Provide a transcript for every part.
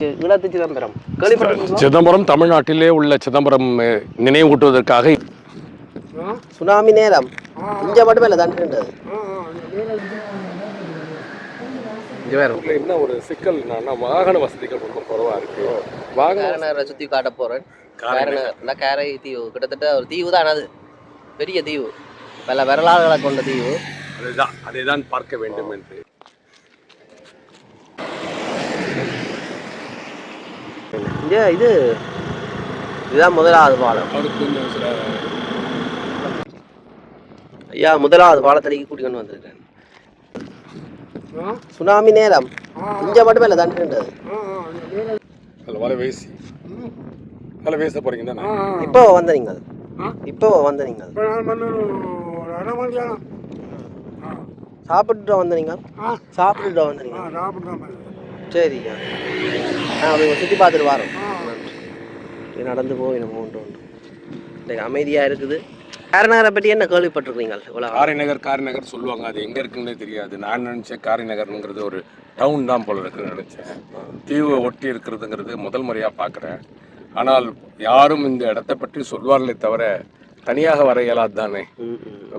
ஈழத்து சிதம்பரம். சிதம்பரம். தமிழ்நாட்டிலே உள்ள சிதம்பரம் நினைவூட்டுவதற்காக சுனாமி நேரம். இங்க மட்டுமே இல்லை தண்டுன்றது என்ன ஒரு சிக்கல் என்னன்னா வாகன வசதிகள் ரொம்ப குறைவா இருக்கு. வாகன சுற்றி காட்ட போகிறேன் கேரநகர் கேரை தீவு. கிட்டத்தட்ட ஒரு தீவு தான் அது. பெரிய தீவு. பல வரலாறுகளை கொண்ட தீவு. அதுதான் அதை தான் பார்க்க வேண்டும் என்று. இங்கே இது இதுதான் முதலாவது பாலம். ஐயா முதலாவது பாலத்தடிக்கு கூட்டிக்கொண்டு வந்திருக்கேன் சுனாமி நேரம். இங்க மட்டுமே இல்லை அதில் வலை வீசி. வலை வீச போறீங்க தானே? இப்போ வந்த நீங்கள். இப்போ வந்த நீங்கள். சாப்பிட்டுட்டு வந்த நீங்கள். சாப்பிட்டுட்டு வந்த நீங்கள். சரிங்க ஆ அப்படி சுற்றி பார்த்துட்டு வரோம் நடந்து போய் நம்ம ஒன்று ஒன்று இன்னைக்கு அமைதியாக இருக்குது. காரநகரை பற்றி என்ன கேள்விப்பட்டிருக்கீங்க? இவ்வளோ காரைநகர் காரைநகர் சொல்லுவாங்க. அது எங்க இருக்குன்னே தெரியாது. நான் நினைச்சேன் காரைநகர்ங்கிறது ஒரு டவுன் தான் போல இருக்குன்னு நினைச்சேன். தீவை ஒட்டி இருக்கிறதுங்கிறது முதல் முறையா பார்க்குறேன். ஆனால் யாரும் இந்த இடத்தை பற்றி சொல்வார்களே தவிர தனியாக வர இயலாது தானே.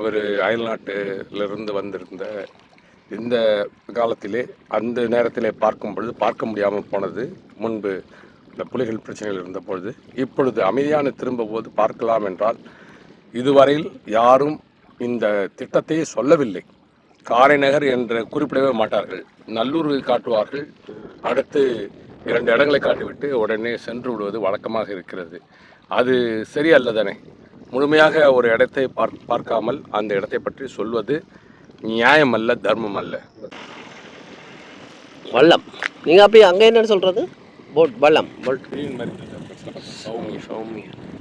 ஒரு அயல்நாட்டிலிருந்து வந்திருந்த இந்த காலத்திலே அந்த நேரத்திலே பார்க்கும் பொழுது பார்க்க முடியாமல் போனது முன்பு இந்த புலிகள் பிரச்சனைகள் இருந்த பொழுது இப்பொழுது அமைதியான திரும்ப போது பார்க்கலாம் என்றால் இதுவரையில் யாரும் இந்த திட்டத்தையே சொல்லவில்லை. காரைநகர் என்று குறிப்பிடவே மாட்டார்கள். நல்லூர் காட்டுவார்கள். அடுத்து இரண்டு இடங்களை காட்டிவிட்டு உடனே சென்று விடுவது வழக்கமாக இருக்கிறது. அது சரியல்லதானே முழுமையாக ஒரு இடத்தை பார்க்காமல் அந்த இடத்தை பற்றி சொல்வது நியாயம் அல்ல தர்மம் அல்ல வள்ளம். நீங்கள் அப்படி அங்கே என்னன்னு சொல்கிறது போட் வள்ளம். போட்.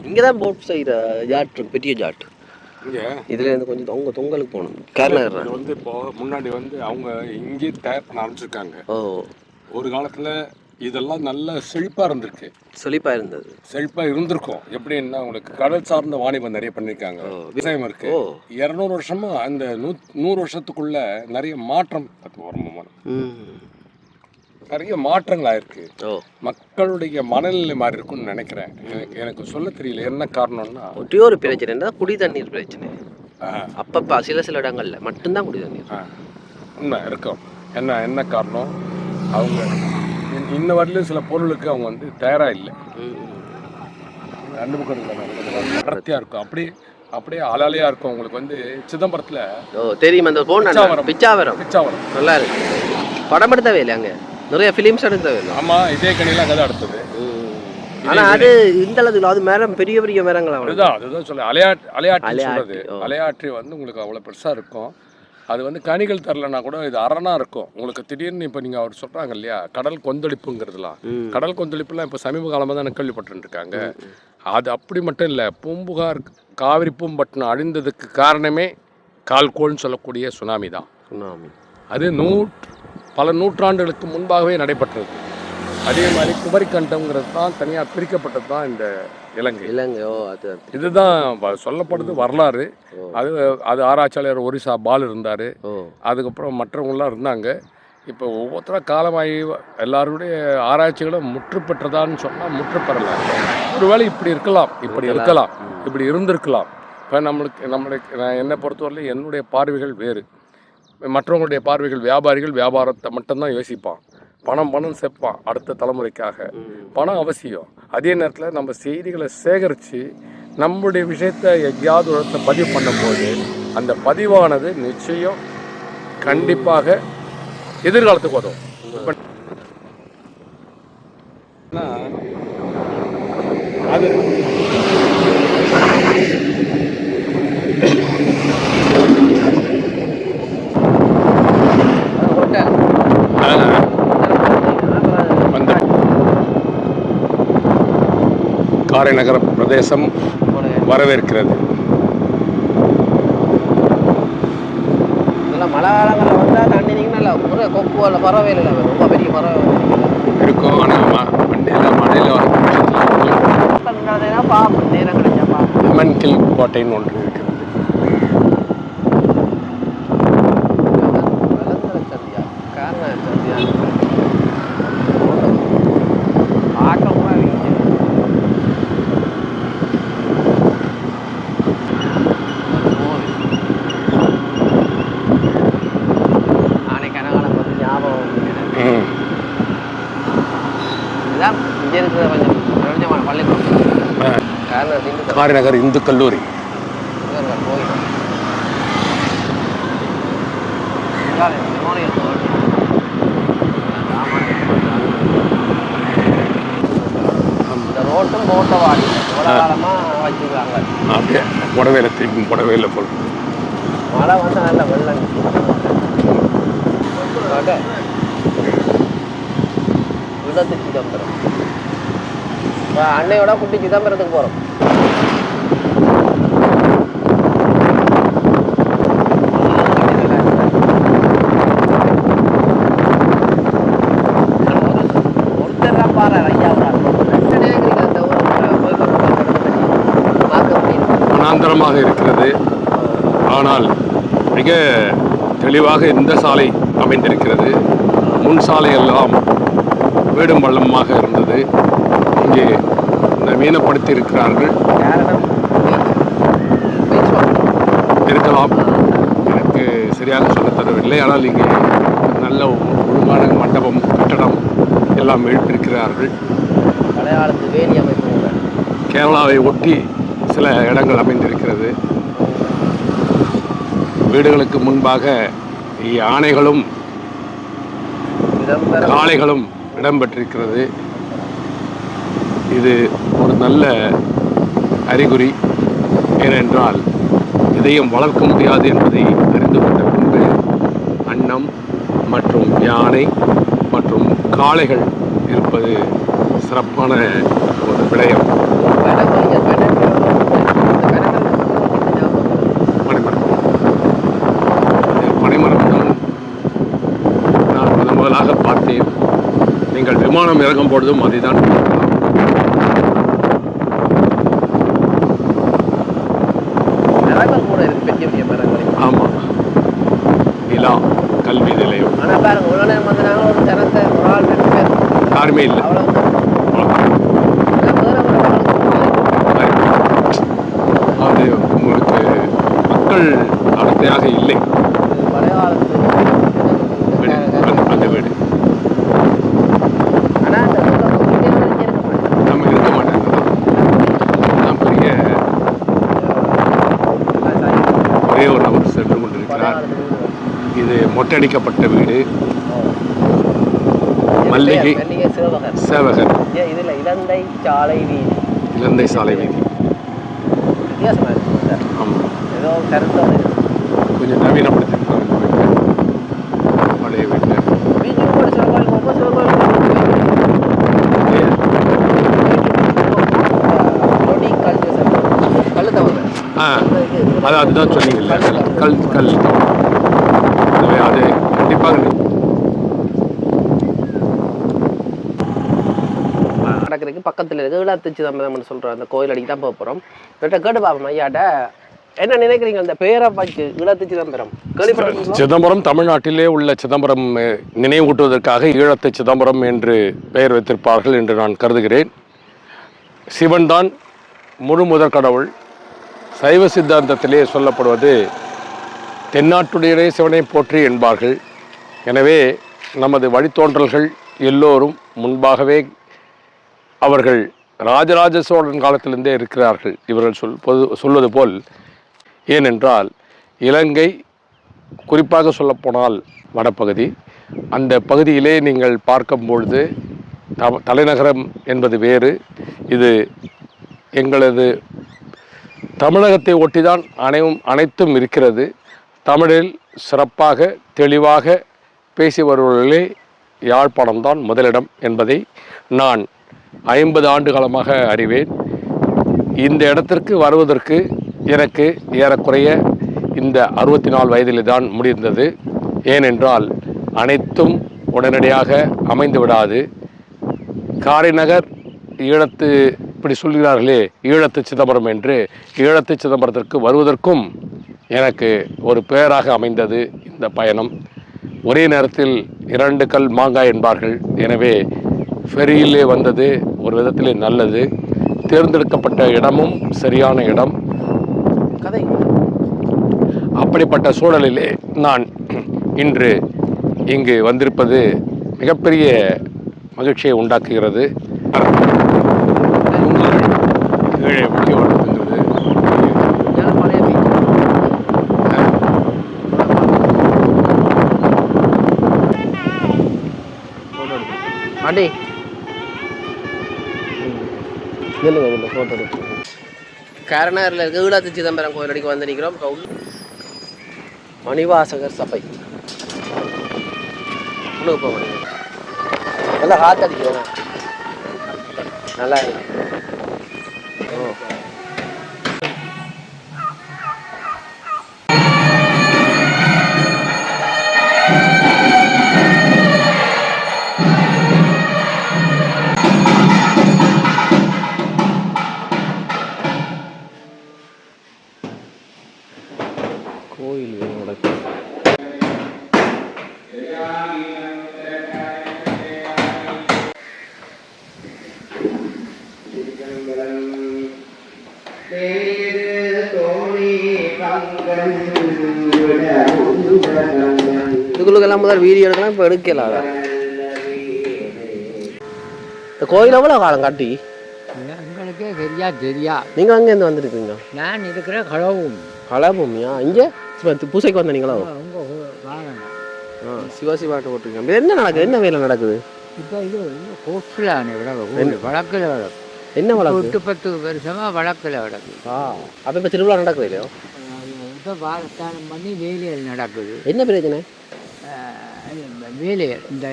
இங்கே தான் போட் செய்கிற ஜாட் பெரிய ஜாட். இதுல இருந்து கொஞ்சம் தொங்க தொங்கலுக்கு போகணும். இது வந்து இப்போ முன்னாடி வந்து அவங்க இங்கே தயார் பண்ண ஆரம்பிச்சிருக்காங்க ஓ. ஒரு காலத்தில் இதெல்லாம் நல்ல செழிப்பாக இருந்திருக்கு. செழிப்பாக இருந்தது. செழிப்பாக இருந்திருக்கும். எப்படின்னா உங்களுக்கு கடல் சார்ந்த வாணிபம் நிறைய பண்ணியிருக்காங்க. விவசாயம் இருக்கு. இரநூறு வருஷமா அந்த நூ நூறு வருஷத்துக்குள்ள நிறைய மாற்றம் நிறைய மாற்றங்கள் ஆயிருக்கு. மக்களுடைய மனநிலை மாறி இருக்கும்னு நினைக்கிறேன். எனக்கு எனக்கு சொல்ல தெரியல. என்ன காரணம்னா ஒரே ஒரு பிரச்சனைன்னா குடி தண்ணீர் பிரச்சனை. அப்பப்போ சில சில இடங்கள்ல மட்டும்தான் குடி தண்ணீர். உண்மை இருக்கும். என்ன என்ன காரணம்? அவங்க இன்ன வரையிலும் சில பொருளுக்கு அவங்க வந்து தயாராக இல்லை. ரெண்டு பக்கம் அடர்த்தியாக இருக்கும். அப்படியே அப்படியே அலாலையாக இருக்கும். உங்களுக்கு வந்து சிதம்பரத்தில் ஓ தெரியும். அந்த போன் பிச்சாவரம். பிச்சாவரம். பிச்சாவரம். நல்லா இருக்கு. படம் எடுத்தவே இல்லை அங்கே? நிறைய ஃபிலிம்ஸ் எடுத்தவே இல்லை ஆமாம் இதே கணிலாம் கதை அடுத்தது. ஆனா அது இந்த அளவுக்கு அது மரம் பெரிய பெரிய மரங்கள் அதுதான் அதுதான் சொல்ல அலையாட் அலையாற்றி அலையாற்றி, சொல்றது. அலையாற்றி வந்து உங்களுக்கு அவ்வளோ பெருசாக இருக்கும். அது வந்து கனிகள் தரலனா கூட இது அரணா இருக்கும். உங்களுக்கு திடீர்னு இப்போ நீங்கள் அவர் சொல்கிறாங்க இல்லையா? கடல் கொந்தளிப்புங்கிறதுலாம். கடல் கொந்தளிப்புலாம் இப்போ சமீப காலமாக தான் கேள்விப்பட்டு இருக்காங்க அது அப்படி மட்டும் இல்லை பூம்புகார் காவிரி பூம்பட்டினம் அழிந்ததுக்கு காரணமே கால்கோள்னு சொல்லக்கூடிய சுனாமி தான். சுனாமி. அது நூற் பல நூற்றாண்டுகளுக்கு முன்பாகவே நடைபெற்றது. அதே மாதிரி குமரிக்கண்டம்ங்கிறது தான் தனியாக பிரிக்கப்பட்டது தான் இந்த இலங்கை. இலங்கை ஓ அது. இதுதான் சொல்லப்படுது வரலாறு. அது அது ஆராய்ச்சியாளர் ஒரிசா பால் இருந்தார். அதுக்கப்புறம் மற்றவங்களாம் இருந்தாங்க. இப்போ ஒவ்வொருத்தரும் காலமாகி எல்லாருடைய ஆராய்ச்சிகளும் முற்று பெற்றதான்னு சொன்னால் முற்று பெறல. ஒருவேளை இப்படி இருக்கலாம் இப்படி இருக்கலாம். இப்படி இருந்திருக்கலாம். இப்போ நம்மளுக்கு நம்மளுக்கு நான் என்னை பொறுத்தவரையிலும் என்னுடைய பார்வைகள் வேறு. மற்றவங்களுடைய பார்வைகள் வியாபாரிகள் வியாபாரத்தை மட்டும்தான் யோசிப்பான். பணம் பணம் சேர்ப்பான் அடுத்த தலைமுறைக்காக. பணம் அவசியம். அதே நேரத்தில் நம்ம செய்திகளை சேகரித்து நம்மளுடைய விஷயத்தை எங்கேயாவது ஒரு இடத்துல பதிவு பண்ணும்போது அந்த பதிவானது நிச்சயம் கண்டிப்பாக எதிர்காலத்துக்கு உதவும். அது ஹோட்டல் வந்த காரைநகர பிரதேசம் வரவேற்கிறது. மழை காலங்களில் வந்தால் தண்ணி நீங்கள் நல்லா ஒரு கொக்கு பறவை இல்லை. ரொம்ப பெரிய பறவை. இருக்கும். ஆனால் வண்டியில் மழையில் வர பார்ப்போம் நேரம் கிடைச்சா பார்ப்போம் லெமன் கில் கோட்டைன்னு ஒன்று இருக்கிறது விலங்குகளை சந்தியா காரணம் சந்தியா இதான் இங்கே இருக்கிற கொஞ்சம் பிரபஞ்சமான பள்ளிக்கூடம் காரணம் திண்டுக்கல் காரிநகர் இந்து கல்லூரி. அப்படியே புடவையில் திருப்பி புடவையில் போல் மழை வந்து நல்ல வெள்ளம். விடத்து சிதம்பரம். அன்னையோட குட்டி சிதம்பரத்துக்கு போகிறோம் ஐயா வனாந்தரமாக இருக்கிறது. ஆனால் மிக தெளிவாக இந்த சாலை அமைந்திருக்கிறது. முன் சாலை எல்லாம் வீடும் பள்ளமாக இருந்தது. இங்கே நவீனப்படுத்தி இருக்கிறார்கள் இருக்கலாம். எனக்கு சரியாக சொல்ல தரவில்லை. ஆனால் இங்கே நல்ல ஒழுங்கான மண்டபம் கட்டடம் எல்லாம் எழுப்பியிருக்கிறார்கள். கேரளாவை ஒட்டி சில இடங்கள் அமைந்திருக்கிறது. வீடுகளுக்கு முன்பாக யானைகளும் காளைகளும் இடம்பெற்றிருக்கிறது. இது ஒரு நல்ல அறிகுறி. ஏனென்றால் இதையும் வளர்க்க முடியாது என்பதை அறிந்து கொண்ட பின்பு அன்னம் மற்றும் யானை காளைகள் இருப்பது சிறப்பான ஒரு விடயம். பனைமரம் பனைமரம் தான் நான் முதன் முதலாக பார்த்தேன். நீங்கள் விமானம் இறங்கும் பொழுதும் அதை தான் மரங்கள் கூட இருக்கு பெரிய பெரிய மரங்கள் ஆமாம் நிலா கல்வி நிலையம் ஆனா பாருங்க இவ்வளோ நேரம் வந்து நாங்கள் ஒரு ஜனத்தை ஒரு ஆள் ரெண்டு பேர் யாருமே இல்லை. அது உங்களுக்கு மக்கள் அடர்த்தியாக இல்லை. மலையாளத்து வீடு அந்த- வீடு. நம்ம இருக்க மாட்டாங்க தான் பெரிய ஒரே ஒரு நபர் சென்று கொண்டிருக்கிறார். இது மொட்டடிக்கப்பட்ட வீடு. மல்லிகை. சேவகர் இதுல இலந்தை சாலை வீதி. இலந்தை சாலை வீதி. வித்தியாசமா இருக்கு சார். ஆமாம் ஏதோ கருத்தோட கொஞ்சம் நவீனப்படுத்திருக்காங்க பழைய வீட்டில் சிவகோயில் சிவகோயில். தவிர ஆ அது அதுதான் சொன்னீங்கல்ல கல் கல் எனவே அது கண்டிப்பாக நடக்கிறதுக்கு பக்கத்தில் இருக்கு. ஈழத்து சிதம்பரம்னு சொல்கிறோம் அந்த கோயில் அடிக்கு தான் போக போகிறோம் இவர்கிட்ட கேட்டு பார்ப்போம் ஐயாட்ட. என்ன நினைக்கிறீங்க? அந்த பேரை வச்சு ஈழத்து சிதம்பரம் சிதம்பரம் தமிழ்நாட்டிலே உள்ள சிதம்பரம் நினைவூட்டுவதற்காக ஈழத்து சிதம்பரம் என்று பெயர் வைத்திருப்பார்கள் என்று நான் கருதுகிறேன். சிவன் தான் முழு முதற் கடவுள். சைவ சித்தாந்தத்திலே சொல்லப்படுவது தென்னாட்டுடையரே சிவனை போற்றி என்பார்கள். எனவே நமது வழித்தோன்றல்கள் எல்லோரும் முன்பாகவே அவர்கள் ராஜராஜ சோழன் காலத்திலிருந்தே இருக்கிறார்கள் இவர்கள் சொல் பொது சொல்வது போல். ஏனென்றால் இலங்கை குறிப்பாக சொல்லப்போனால் வடப்பகுதி அந்த பகுதியிலே நீங்கள் பார்க்கும் பொழுது த- தலைநகரம் என்பது வேறு. இது எங்களது தமிழகத்தை ஒட்டிதான் அனைவும் அனைத்தும் இருக்கிறது. தமிழில் சிறப்பாக தெளிவாக பேசி வருபவர்களே யாழ்ப்பாணம்தான் முதலிடம் என்பதை நான் ஐம்பது ஆண்டு காலமாக அறிவேன். இந்த இடத்திற்கு வருவதற்கு எனக்கு ஏறக்குறைய இந்த அறுபத்தி நாலு வயதில் தான் முடிந்தது. ஏனென்றால் அனைத்தும் உடனடியாக அமைந்து விடாது. காரைநகர் ஈழத்து இப்படி சொல்கிறார்களே ஈழத்து சிதம்பரம் என்று ஈழத்து சிதம்பரத்திற்கு வருவதற்கும் எனக்கு ஒரு பெயராக அமைந்தது இந்த பயணம். ஒரே நேரத்தில் இரண்டு கல் மாங்காய் என்பார்கள். எனவே ஃபெரியிலே வந்தது ஒரு விதத்திலே நல்லது. தேர்ந்தெடுக்கப்பட்ட இடமும் சரியான இடம். கதை. அப்படிப்பட்ட சூழலிலே நான் இன்று இங்கு வந்திருப்பது மிகப்பெரிய மகிழ்ச்சியை உண்டாக்குகிறது. கீழே வண்டி ஓடுறதுங்கிறது இதெல்லாம் பழைய வீடு ஃபோட்டோ எடுத்து. கருணாரில் இருக்க ஈழத்து சிதம்பரம் கோயில் அடிக்க வந்து நிற்கிறோம் இப்போ மணிவாசகர் சபை. உள்ள போக முடியும் நல்லா காத்தடிக்கிறேன் நல்லா இருக்கு. ஓ. இதுக்குள்ளெல்லாம் முதல் வீடியோ எடுக்கலாம் இப்போ எடுக்கலாம் அதான். இந்த கோயில் எவ்வளோ காலம் காட்டி? எங்களுக்கே சரியா தெரியா. நீங்கள் அங்கேருந்து வந்துருக்கீங்க? நான் இருக்கிற களவும் கலாபூமியா இங்கே? பூசைக்கு வந்தீங்களோ அவங்க வாங்கினேன் ஆ சிவாசி பாட்டு போட்டிருக்கேன் இது என்ன நடக்குது? என்ன வேலை நடக்குது? இப்போ இது கோஸ்டிலான விடக்கு. வழக்கில் என்ன வழக்கு? எட்டு பத்து வருஷமாக வழக்கில் விடக்கு ஆ அப்போ இப்போ திருவிழா நடக்குது இல்லையோ இப்போ வாரத்தானம் பண்ணி வேலைகள் நடக்குது. என்ன பிரச்சனை வேலைகள் இந்த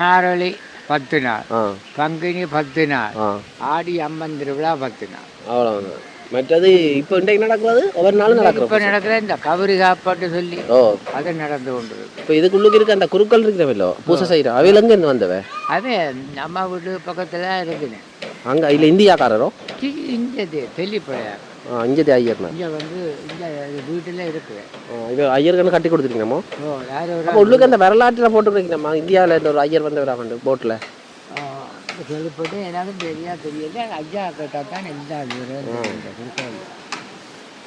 நாரளி பத்து நாள் பங்குனி பத்து நாள் ஆடி அம்மன் திருவிழா பத்து நாள். அவ்வளோதான் மற்றது இப்போ இன்றைக்கு நடக்கிறது ஒவ்வொரு நாளும் இப்போ நடக்கிறோம் நடக்கிற இந்த கபரி காப்பாட்டு சொல்லி ஓ. அது நடந்து கொண்டு இப்போ இதுக்குள்ளுக்கு இருக்க அந்த குருக்கள் இருக்கிறவല്ലോ பூசை செய்கிறோம் அவையில எங்க இருந்து வந்தவ? அதே நம்ம வீட்டு பக்கத்தில் இருக்குன்னு அங்கே இல்லை இந்தியாக்காரரோ? இங்கே தெளிப்படையார் ஆ இங்கே ஐயர்னா. இங்கே வந்து இந்த வீட்டில் இருக்குது. இது ஐயர்கன்னு கட்டி கொடுத்துருக்கீங்கம்மோ? ஓ யார் ஒரு அப்போ உள்ளுக்கு அந்த வரலாற்றில் போட்டுருக்கீங்கம்மா. இந்தியாவில் இந்த ஒரு ஐயர் வந்தவரா வந்து போட்டில் சொல்லிப்பட்டு எனக்கும் தெரியா தெரியல ஐயா கேட்டால் தான் எல்லா விவரம்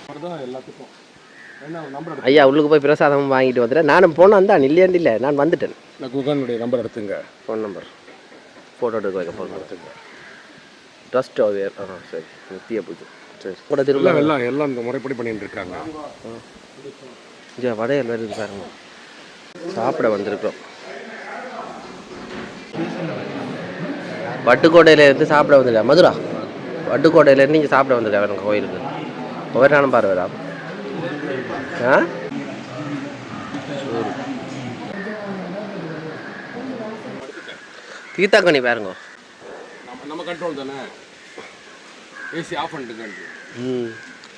கொடுக்கல தான் எல்லாத்துக்கும். என்ன நம்பர் ஐயா உள்ளுக்கு போய் பிரசாதம் வாங்கிட்டு வந்துட்டேன் நானும் போனேன் தான் இல்லையாண்டு இல்லை. நான் வந்துட்டேன். இந்த குகனுடைய நம்பர் எடுத்துங்க. ஃபோன் நம்பர் ஃபோட்டோ எடுக்க வைக்க ஃபோன் எடுத்துங்க. ட்ரஸ்ட் ஓவியர் ஆ சரி. நித்திய பூஜை. சரி. கூட திருவிழா எல்லாம் எல்லாம் இந்த முறைப்படி பண்ணிட்டு இருக்காங்க இங்கே வடையல் வருது பாருங்க. சாப்பிட வந்திருக்கிறோம் வட்டுக்கோட்டையில இருந்து சாப்பிட வந்திருக்கா? மதுரா? வட்டுக்கோட்டையில இருந்து இங்கே சாப்பிட வந்திருக்கா வேணும் கோயிலுக்கு? ஒவ்வொரு நாளும் பாரு வரா ஆ? சரி. தீத்தாக்கனி பாருங்க. நம்ம கண்ட்ரோல் தானே? ஏசி ஆஃப் பண்ணிட்டுங்க ம்.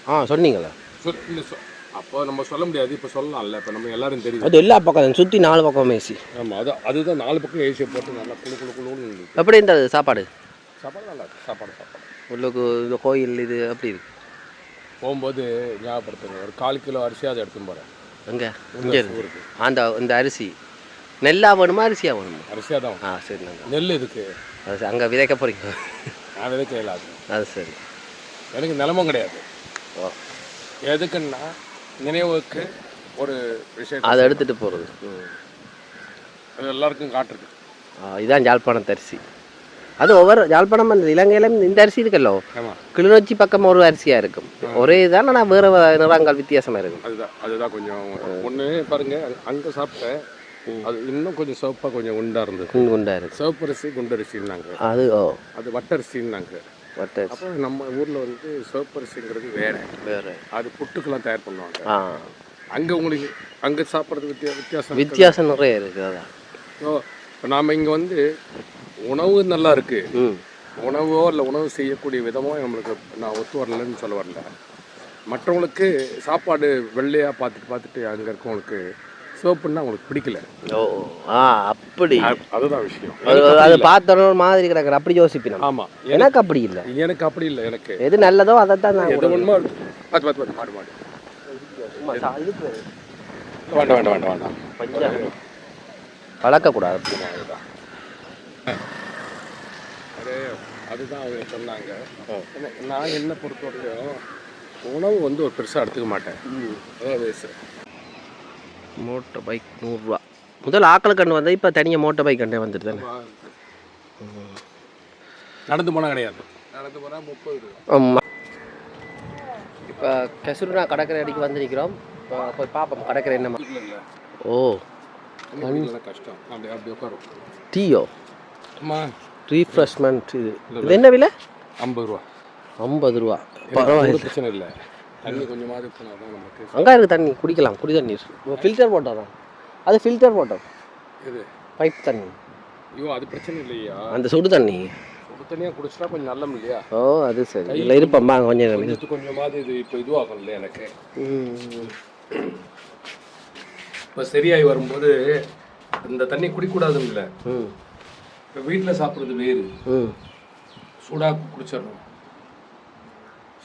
ஆ சொன்னீங்களா சொல் இல்லை சொ அப்போ நம்ம சொல்ல முடியாது இப்போ சொல்லலாம்ல இப்போ நம்ம எல்லாரும் தெரியுது அது எல்லா பக்கம் சுற்றி நாலு பக்கம் மேசி ஆமாம் அது அதுதான் நாலு பக்கம் ஏசியை போட்டு நல்லா குழு குழு குழுன்னு எப்படி இருந்தது சாப்பாடு? சாப்பாடு நல்லா இருக்கு சாப்பாடு சாப்பாடு. உள்ளுக்கு இந்த கோயில் இது எப்படி இருக்கு? போகும்போது ஞாபகப்படுத்துங்க ஒரு கால் கிலோ அரிசியாவது எடுத்துன்னு போகிறேன் எங்கே? இங்கே இருக்கு அந்த இந்த அரிசி. நெல்லா வேணுமா அரிசியா வேணுமா? அரிசியாக தான் ஆ சரி நெல் இதுக்கு அது அங்கே விதைக்க போகிறீங்க நான் விதைக்க இயலாது அது சரி. எனக்கு நிலமும் கிடையாது. ஓ. எதுக்குன்னா நினைவுக்கு ஒரு விஷயம் அதை எடுத்துகிட்டு போகிறது அது எல்லாருக்கும் காட்டுறது இதான் யாழ்ப்பாணத்து அரிசி அது ஒவ்வொரு யாழ்ப்பாணம் அந்த இலங்கையிலும் இந்த அரிசி இருக்குல்லோ? கிளிநொச்சி பக்கம் ஒரு அரிசியாக இருக்கும். ஒரே இதான் ஆனால் வேறு நிறங்கள் வித்தியாசமாக இருக்கும்? அதுதான் அதுதான் கொஞ்சம் ஒன்று பாருங்க அங்கே சாப்பிட்டேன் அது இன்னும் கொஞ்சம் சிவப்பாக கொஞ்சம் உண்டா இருந்தது. குண்டு இருக்கு. சிவப்பரிசி குண்டரிசின்னாங்க. அது ஓ. அது வட்டரிசின்னாங்க. வட்ட அப்போ நம்ம ஊரில் வந்து சிவப்பரிசிங்கிறது வேற. வேறு. அது புட்டுக்கெல்லாம் தயார் பண்ணுவாங்க. ஆ. அங்கே உங்களுக்கு அங்கே சாப்பிட்றது வித்தியா வித்தியாசம். வித்தியாசம் நிறைய இருக்குது அதான். ஸோ இப்போ நாம் இங்கே வந்து உணவு நல்லா இருக்கு. ம். உணவோ இல்லை உணவு செய்யக்கூடிய விதமோ நம்மளுக்கு நான் ஒத்து வரலன்னு சொல்ல வரல. மற்றவங்களுக்கு சாப்பாடு வெள்ளையாக பார்த்துட்டு பார்த்துட்டு அங்கே இருக்கவங்களுக்கு சிவப்புன்னா அவங்களுக்கு பிடிக்கல. ஓ ஆ அப்படி. அது- அதுதான் விஷயம். அது பார்த்தோன்னு ஒரு மாதிரி கிடக்குற அப்படி யோசிப்பினோம். ஆமாம் எனக்கு அப்படி இல்லை. எனக்கு அப்படி இல்லை எனக்கு. எது நல்லதோ அதை தான் நான் எது ஒன்றுமோ பார்த்து பார்த்து பார்த்து மாடு மாடு. வேண்டாம் வேண்டாம் வேண்டாம் வேண்டாம். வளர்க்கக்கூடாது அதுதான். அது அதுதான் அவங்க சொன்னாங்க. நான் என்ன பொறுத்தவரையும் உணவு வந்து ஒரு பெருசாக எடுத்துக்க மாட்டேன். அதாவது ச- மோட்டர் பைக் நூறுரூவா. முதல் ஆக்கள் கண்டு வந்தால் இப்போ தனியாக மோட்டர் பைக் கண்டே வந்துட்டு தானே? நடந்து போனால் கிடையாது. நடந்து போனால் முப்பது ரூபா. ஆமாம் இப்போ கெசுருனா கடற்கரை அடிக்கு வந்து நிற்கிறோம் இப்போ போய் பார்ப்போம் கடற்கரை என்னமா இல்லை ஓ. கஷ்டம். அப்படி அப்படி உட்காரும் டீயோ? அம்மா. ரீஃப்ரெஷ்மெண்ட் இது. இது என்ன விலை? ஐம்பது ரூபா. ஐம்பது ரூபா. பரவாயில்ல பிரச்சனை இல்லை. தண்ணி கொஞ்சமாவது தான் நமக்கு அங்கே இருக்குது தண்ணி குடிக்கலாம் குடி தண்ணீர் ஃபில்டர் போட்டோம் தான் அது ஃபில்டர் போட்டோம். இது பைப் தண்ணி. ஐயோ அது பிரச்சனை இல்லையா? அந்த சுடு தண்ணி. சுடு தண்ணியாக குடிச்சிட்டா கொஞ்சம் நல்லம் இல்லையா? ஓ அது சரி. இதில் இருப்பம்பா கொஞ்சம். கொஞ்சத்து கொஞ்சமாவது இது இப்போ இதுவாகும் இல்லையா எனக்கு? ம். இப்போ சரியாகி வரும்போது இந்த தண்ணி குடிக்கூடாதுன்னு இல்லை. ம். இப்போ வீட்டில் சாப்பிட்றது வேறு. ம். சூடாக குடிச்சிடணும்.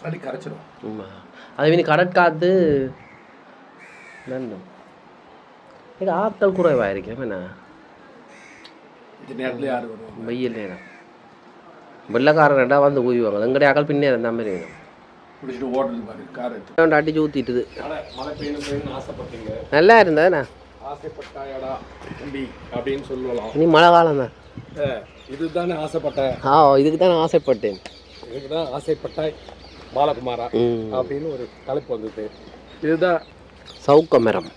சளி கரைச்சிடும். அது மீன் கடற்காத்து நன்னும் இது ஆட்கள் குறைவாக இருக்கேன் என்ன வெயில் நேரம். ரெண்டா வந்து ஊய்வாங்க எங்கடைய அகல் பின்னே இருந்தா மாதிரி வேணும். அடிச்சு ஆசைப்பட்டீங்க. நல்லா இருந்ததுண்ணா இனி மழை காலம் தான். ஏ, இதுதானே ஆசைப்பட்டேன் ஆ இதுக்கு தான் ஆசைப்பட்டேன். இதுக்கு தான் ஆசைப்பட்டாய். பாலகுமாரா அப்படின்னு ஒரு தலைப்பு வந்தது. இதுதான் சவுக்க மரம்.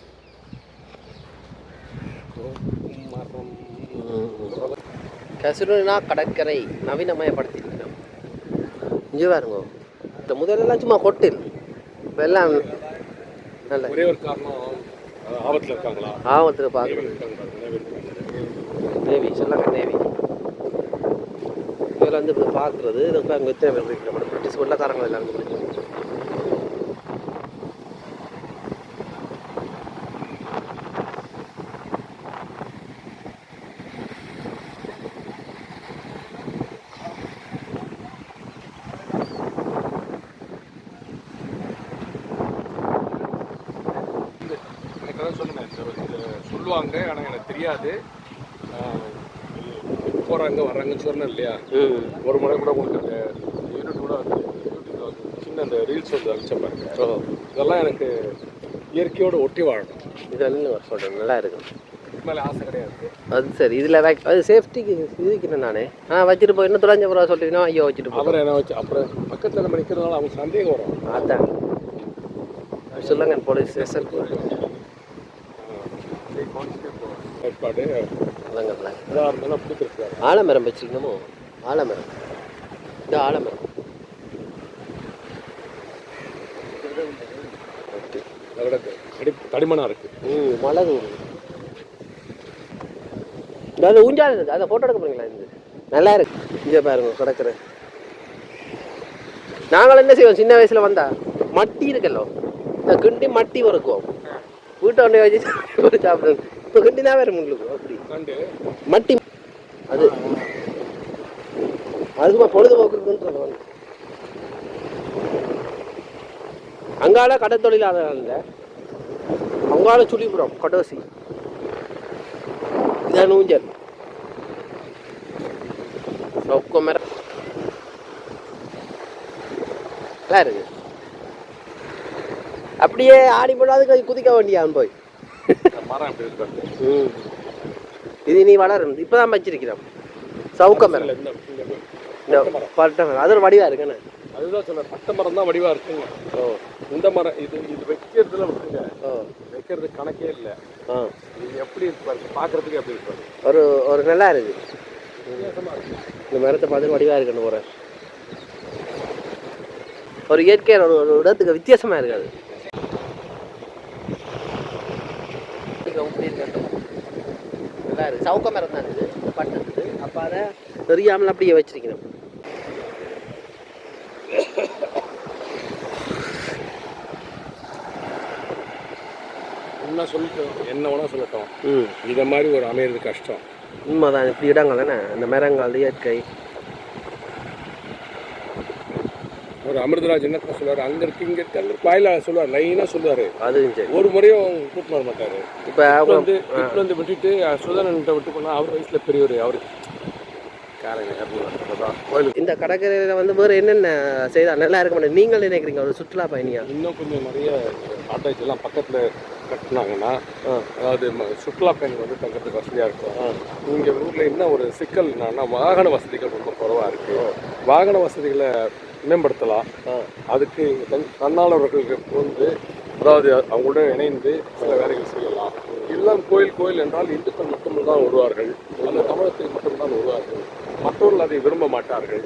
கசுருனா கடற்கரை நவீனமயப்படுத்திருக்கிறோம் இங்கே பாருங்க. இந்த முதலெல்லாம் சும்மா கொட்டில் இப்போ எல்லாம் நல்ல ஒரே ஒரு காரணம் ஆபத்துல இருக்காங்களா? ஆபத்தில் நேவி இருக்காங்க. நேவி சொல்லுங்க நேவி இதில் வந்து பார்க்குறது இது எத்தனை பேர் இருக்கு வெள்ளக்காரங்க எல்லாம் அங்கே பிடிக்கும் சொல்லுவாங்க ஆனால் எனக்கு தெரியாது. அஹ், போறாங்க வர்றாங்கன்னு சொன்னேன் இல்லையா? ஒரு முறை கூட உங்களுக்கு அந்த யூனிட் கூட வந்து யூடியூப்ல அந்த ரீல்ஸ் வந்து அனுப்பிச்ச பாருங்க. இதெல்லாம் எனக்கு இயற்கையோட ஒட்டி வாழணும். இதெல்லாம் சொல்கிறேன் நல்லா இருக்கும். மேலே ஆசை கிடையாது. அது சரி இதில் அது சேஃப்டிக்கு இதுக்கிறேன் நானே. ஆ வச்சுட்டு போய் இன்னும் தொலைஞ்ச பிறகு சொல்லிட்டீங்கன்னா ஐயோ வச்சுட்டு அப்புறம் என்ன வச்சு அப்புறம் பக்கத்தில் நம்ம நிற்கிறதுனால அவங்க சந்தேகம் வரும். அதான். சொல்லுங்க போலீஸ் ஸ்டேஷன் ஏற்பாடு. ஆலமரம் வச்சுக்கணுமோ ஆலமரம். இந்த ஆலமரம். தடிமனாக இருக்கு. ம் மிளகு அது ஊஞ்சால் இருக்கு. அதை ஃபோட்டோ எடுக்க போறீங்களா இந்த நல்லா இருக்கு. இங்கே பாருங்க கிடக்குற நாங்கள் என்ன செய்வோம்? சின்ன வயசுல வந்தா மட்டி இருக்கல்லோ. இந்த கிண்டி மட்டி வறுக்குவோம். வீட்டை ஒன்றே வச்சு சாப்பிடுவோம் இப்போ கிண்டி தான் வேறு முங்களுக்கு அப்படி. மட்டி. அது. அது சும்மா பொழுதுபோக்குன்னு சொல்லுவாங்க. அங்கால கடை தொழிலாளர் அங்கால சுழிபுரம் கடைசி இதான் ஊஞ்சல் சொக்கமர நல்லா இருக்கு அப்படியே ஆடி போடாது குதிக்க வேண்டியான் போய். இது நீ வளரும் இப்பதான் வச்சிருக்கிறோம் சவுக்க மரம் பட்டை மரம் அது ஒரு வடிவா இருக்குண்ணே அதுதான் சொல்ல பட்டை மரம் தான் வடிவா இருக்குங்க ஓ இந்த மரம் இது இது வைக்கிறதுல ஓ வைக்கிறது கணக்கே இல்லை. இது எப்படி இருக்கு பாருங்க பார்க்கறதுக்கு எப்படி இருப்பாரு ஒரு ஒரு நல்லா இருக்கு. இந்த மரத்தை பார்த்து வடிவா இருக்குன்னு போகிறேன் ஒரு இயற்கை ஒரு ஒரு இடத்துக்கு வித்தியாசமா இருக்காது. நல்லா இருக்கு. சவுக்க மரம் தான் இது பட்டது அப்போ அதை தெரியாமல் அப்படியே வச்சிருக்கணும். என்ன சொல்லட்டும். என்ன வேணா சொல்லட்டும். ம். இதை மாதிரி ஒரு அமையிறது கஷ்டம். உண்மைதான். இப்படி இடங்கள் தானே? இந்த மரங்கள் இயற்கை. ஒரு அமிர்தராஜ் என்ன சொல்லுவார்? அங்க இருக்கு இங்க இருக்கு. அங்க வாயில சொல்லுவார் லைனா சொல்லுவாரு. அதுவும் சரி. ஒரு முறையும் கூப்பிட்டு வர மாட்டாரு. இப்போ அவங்க வந்து இப்ப வந்து விட்டுட்டு சுதனன்ட்ட விட்டு போனா அவர் வயசுல பெரியவர் அவரு. இந்த கடற்கரையில் வந்து வேறு என்னென்ன செய்தால் நல்லா இருக்க மாட்டேன் நீங்கள் நினைக்கிறீங்க ஒரு சுற்றுலா பயணியா? இன்னும் கொஞ்சம் நிறைய காட்டேஜ் எல்லாம் பக்கத்துல கட்டினாங்கன்னா. அதாவது சுற்றுலா பயணிகள் வந்து தங்கறதுக்கு வசதியாக இருக்கும். இங்கே ஊரில் என்ன ஒரு சிக்கல் என்னன்னா வாகன வசதிகள் ரொம்ப குறைவாக இருக்கு. வாகன வசதிகளை மேம்படுத்தலாம். அதுக்கு இங்கே தன் தன்னாளர்களுக்கு வந்து அதாவது அவங்களுடன் இணைந்து சில வேலைகள் செய்யலாம். எல்லாம் கோயில் கோயில் என்றால் இந்துக்கள் மட்டும்தான் வருவார்கள். அந்த தமிழகத்தில் மட்டும்தான் வருவார்கள். மற்றவர்கள் அதை விரும்ப மாட்டார்கள்.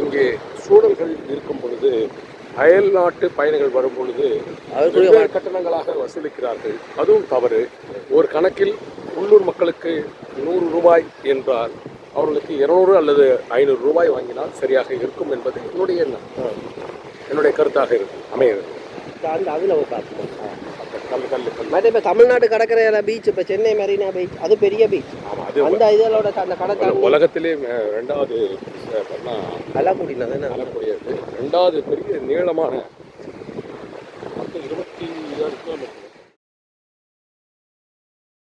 இங்கே சூழல்கள் இருக்கும் பொழுது அயல் நாட்டு பயணிகள் வரும் பொழுது வெவ்வேறு கட்டணங்களாக வசூலிக்கிறார்கள். அதுவும் தவறு. ஒரு கணக்கில் உள்ளூர் மக்களுக்கு நூறு ரூபாய் என்றால் அவர்களுக்கு இருநூறு அல்லது ஐநூறு ரூபாய் வாங்கினால் சரியாக இருக்கும் என்பது என்னுடைய எண்ணம். என்னுடைய கருத்தாக இருக்கும் அந்த அதில் கல் கல் மற்ற இப்போ தமிழ்நாடு கடற்கரையில பீச் இப்போ சென்னை மெரினா பீச் அது பெரிய பீச் அந்த இதோட அந்த கடை தண்ணி உலகத்திலே ரெண்டாவது கூட்டினா தானே? அளக்கூடியது ரெண்டாவது பெரிய நீளமான